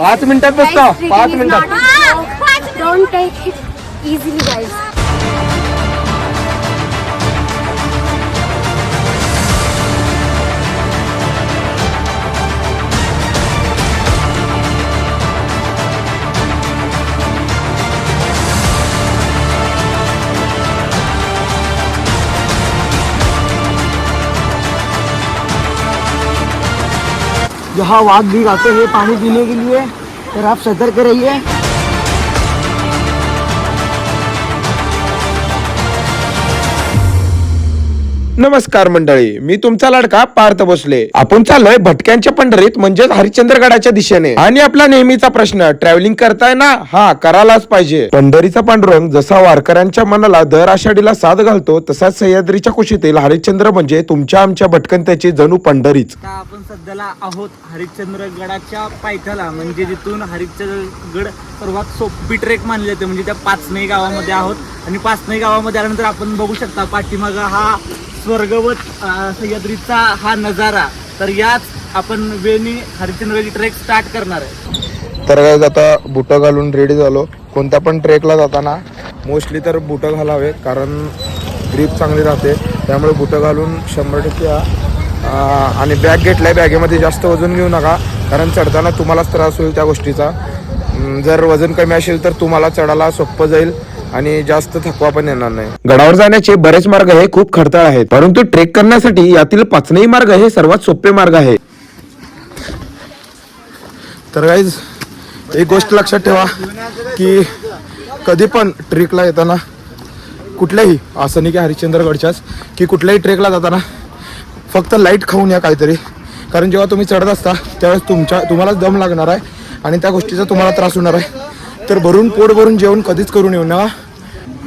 पाच मिनिटात बसतो पाच मिनिटात Don't take it easily, guys. जहाँ वाघ भी आते हैं पानी पीने के लिए फिर आप सतर्क रहिए। नमस्कार मंडळी मी तुमचा लाडका पार्थ बसले आपण चाललोय भटक्यांच्या पंढरीत म्हणजेच हरिश्चंद्रगडाच्या दिशेने. आणि आपला नेहमीचा प्रश्न ट्रॅव्हलिंग करताय ना? हा करायलाच पाहिजे. पंढरीचा पांडुरंग जसा वारकऱ्यांच्या मनाला दर आषाढीला साथ घालतो तसाच सह्याद्रीच्या कुशीतील हरिश्चंद्र म्हणजे तुमच्या आमच्या भटकंत्याची जणू पंढरीच. आपण सध्याला आहोत हरिश्चंद्रगडाच्या पायथ्याला म्हणजे जिथून हरिश्चंद्रगड सर्वात सोपी ट्रेक मानली जाते म्हणजे त्या पाचनई गावामध्ये आहोत. आणि पाचनई गावामध्ये आल्यानंतर आपण बघू शकता पाठीमागा हा स्वर्गवत सह्याद्रीचा हा नजारा. तर याच आपण वेणी हरिश्चंद्रगडची ट्रेक स्टार्ट करणार आहे. तर काय आता बुटं घालून रेडी झालो. कोणत्या पण ट्रेकला जाताना मोस्टली तर बुटं घालावे कारण ग्रीप चांगली राहते. त्यामुळे बुटं घालून शंभर टक्के आणि बॅग घेतल्या बॅगेमध्ये जास्त वजन घेऊ नका कारण चढताना तुम्हालाच त्रास होईल त्या गोष्टीचा. जर वजन कमी असेल तर तुम्हाला चढायला सोपं जाईल. आणि जास्त थकवा पण येणार नाही. गडावर जाण्याचे बरेच मार्ग हे खूप खडतळ आहेत परंतु ट्रेक करण्यासाठी यातील पाचनही मार्ग हे सर्वात सोपे मार्ग आहे तर गाईज एक गोष्ट लक्षात ठेवा की कधी पण ट्रेकला येताना कुठल्याही असं नाही की हरिश्चंद्रगडच्याच की कुठल्याही ट्रेकला जाताना फक्त लाइट खाऊन या काहीतरी. कारण जेव्हा तुम्ही चढत असता त्यावेळेस तुमच्या तुम्हालाच दम लागणार आहे आणि त्या गोष्टीचा तुम्हाला त्रास होणार आहे. तर भरून पोट भरून जेवण कधीच करून येऊ नका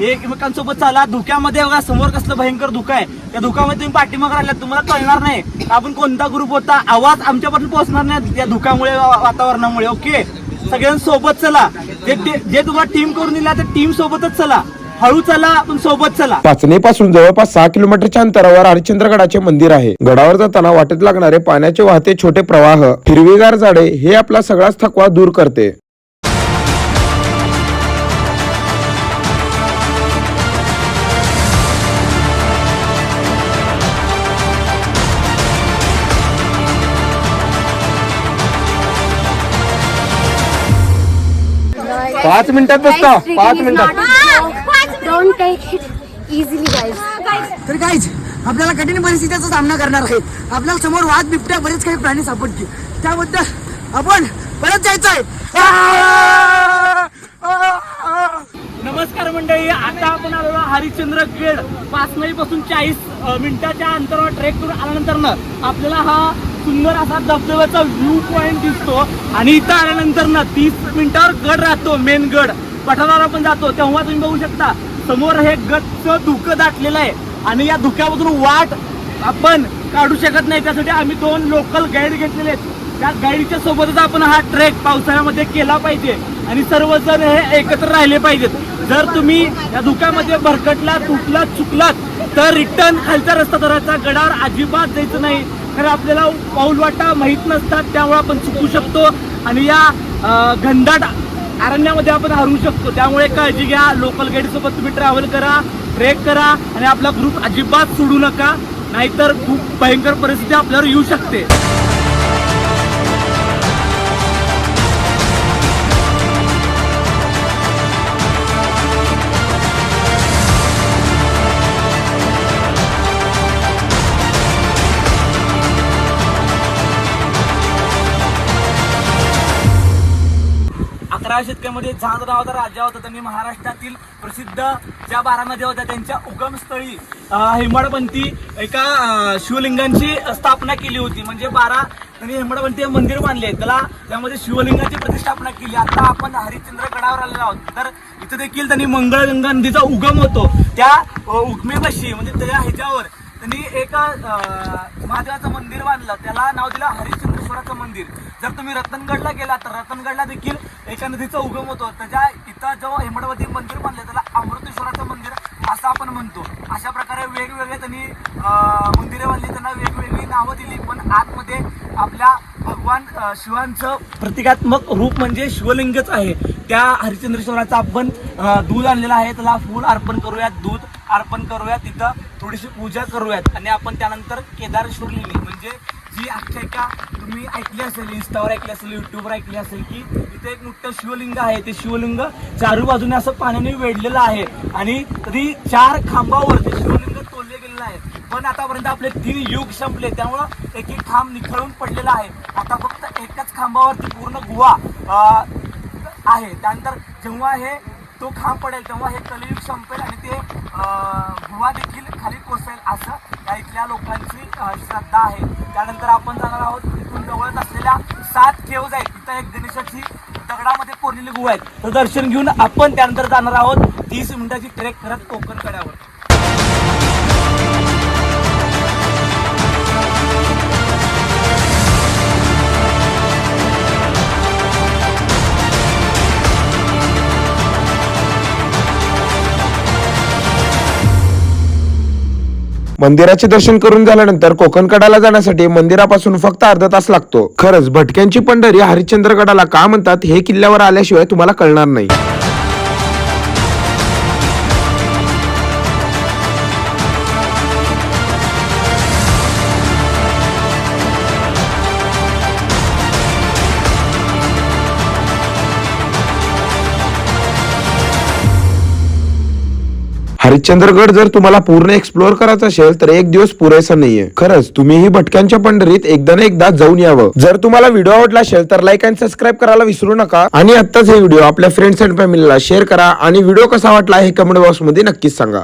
एकमेकांसोबत चाला धुक्यामध्ये बघा समोर कसलं भयंकर धुका आहे. त्या धुक्यामध्ये तुम्ही पाठीमागे राहिल्यात तुम्हाला कळणार नाही. आपण कोणता ग्रुप होता आवाज आमच्यापर्यंत पोहोचणार नाही या धुक्यामुळे वा- वातावरणामुळे ओके सगळ्यांसोबत चला. जे जे- तुम्हाला टीम करून दिला त्या टीम सोबतच चला. हळू चला पण सोबत चला. पाचने पासून जवळपास सहा किलोमीटरच्या अंतरावर हरिश्चंद्रगडाचे मंदिर आहे. गडावर जाताना वाटेत लागणारे पाण्याचे वाहते छोटे प्रवाह हिरवीगार झाडे हे आपला सगळाच थकवा दूर करते. पाच मिनिटात बसतो. पाच मिनिटात. तर काहीच आपल्याला कठीण परिस्थितीचा सामना करणार आहे. आपल्याला समोर वाघ बिबट्या बरेच काही प्राणी सापडतील. त्याबद्दल आपण परत जायचं आहे नमस्कार मंडळी आता आपण आलेलो हरिश्चंद्रगड पाचनई पासून चाळीस मिनिटाच्या अंतरावर ट्रेक करून आल्यानंतर ना आपल्याला हा सुंदर असा धबधब्याचा व्ह्यू पॉईंट दिसतो. आणि इथं आल्यानंतर ना तीस मिनिटावर गड राहतो मेन गड. पठारावर आपण जातो. तेव्हा तुम्ही बघू शकता समोर हे गडचं धुकं दाटलेलं आहे. आणि या धुक्यामधून वाट आपण काढू शकत नाही. त्यासाठी आम्ही दोन लोकल गाईड घेतलेले आहेत. त्या गाईडच्या सोबतच आपण हा ट्रेक पावसाळ्यामध्ये केला पाहिजे. आणि सर्वजण हे एकत्र राहिले पाहिजेत. जर तुम्ही या धुक्यामध्ये भरकटला तुटलात चुकलात तर रिटर्न खालचा रस्ता धरायचा गडावर अजिबात जायचं नाही. खरं आपल्याला पाऊल वाटा माहीत नसतात त्यामुळे आपण चुकू शकतो आणि या घनदाट अरण्यामध्ये आपण हरवू शकतो. त्यामुळे काळजी घ्या लोकल गाईडसोबत तुम्ही ट्रॅव्हल करा ट्रेक करा आणि आपला ग्रुप अजिबात सोडू नका. नाहीतर खूप भयंकर परिस्थिती आपल्यावर येऊ शकते. अकरा शतकामध्ये झांज नावाचा राजा होता त्यांनी महाराष्ट्रातील प्रसिद्ध ज्या बारा नद्या होत्या त्यांच्या उगमस्थळी अं, हेमाडपंथी एका शिवलिंगांची स्थापना केली होती. म्हणजे बारा त्यांनी हेमाडपंथी हे मंदिर बांधले. त्याला त्यामध्ये शिवलिंगाची प्रतिष्ठापना केली. आता आपण हरिश्चंद्र गडावर आलेलो आहोत. तर इथं देखील त्यांनी मंगळगंगा नदीचा उगम होतो. त्या उगमेपाशी म्हणजे त्या ह्याच्यावर त्यांनी एका महादेवाचं मंदिर बांधलं. त्याला नाव दिलं हरिश्चंद्रेश्वराचं मंदिर. जर तुम्ही रतनगडला गेला तर रतनगडला देखील एका नदीचा उगम होतो. त्याच्या इथं जो हेमडवती मंदिर बांधलं त्याला अमृतेश्वराचं मंदिर असं आपण म्हणतो. अशा प्रकारे वेगवेगळे त्यांनी मंदिरे बांधली त्यांना वेगवेगळी नावं दिली. पण आतमध्ये आपल्या भगवान शिवांचं प्रतिकात्मक रूप म्हणजे शिवलिंगच आहे. त्या हरिश्चंद्रेश्वराचं आपण दूध आणलेला आहे. त्याला फूल अर्पण करूयात दूध अर्पण करूयात. तिथं थोडीशी पूजा करूयात. आणि आपण त्यानंतर केदारेश्वर लिहिली. म्हणजे जी आख्यायिका तुम्ही ऐकली असेल इंस्टावर ऐकली असेल युट्यूबवर ऐकली असेल की इथे एक मोठं शिवलिंग आहे. ते शिवलिंग चारू बाजूने असं पाण्याने वेढलेलं आहे. आणि तरी चार खांबावर ते शिवलिंग तोलले गेलेलं आहे. पण आतापर्यंत आपले तीन युग संपले त्यामुळं एक एक खांब निखळून पडलेला आहे. आता फक्त एकाच खांबावरती पूर्ण गुहा आहे. त्यानंतर जेव्हा हे तो खांब पडेल तेव्हा हे कलियुग संपेल आणि ते गुहा देखील खाली कोसेल असं या इथल्या लोकांची श्रद्धा आहे. त्यानंतर आपण जाणार आहोत तिथून जवळच असलेल्या सात केव्ज आहेत तिथं एक गणेशाची दगडामध्ये कोरलेली गुहा आहेत. तर दर्शन घेऊन आपण त्यानंतर जाणार आहोत तीस मिनिटाची ट्रेक करत कोकण कड्यावर मंदिराचे दर्शन करून झाल्यानंतर कोकणकडाला जाण्यासाठी मंदिरापासून फक्त अर्धा तास लागतो. खरंच भटक्यांची पंढरी हरिश्चंद्रगडाला का म्हणतात हे किल्ल्यावर आल्याशिवाय तुम्हाला कळणार नाही. हरिश्चंद्रगड जर तुम्हाला पूर्ण एक्सप्लोअर करायचं असेल तर एक दिवस पुरेसा नाहीये. खरंच तुम्हीही भटक्यांच्या पंढरीत एकदा ना एकदा जाऊन यावं. जर तुम्हाला व्हिडिओ आवडला असेल तर लाईक अँड सबस्क्राईब करायला विसरू नका. आणि आत्ताच हे व्हिडिओ आपल्या फ्रेंड्स अँड फॅमिलीला शेअर करा. आणि व्हिडिओ कसा वाटला हे कमेंट बॉक्समध्ये नक्कीच सांगा.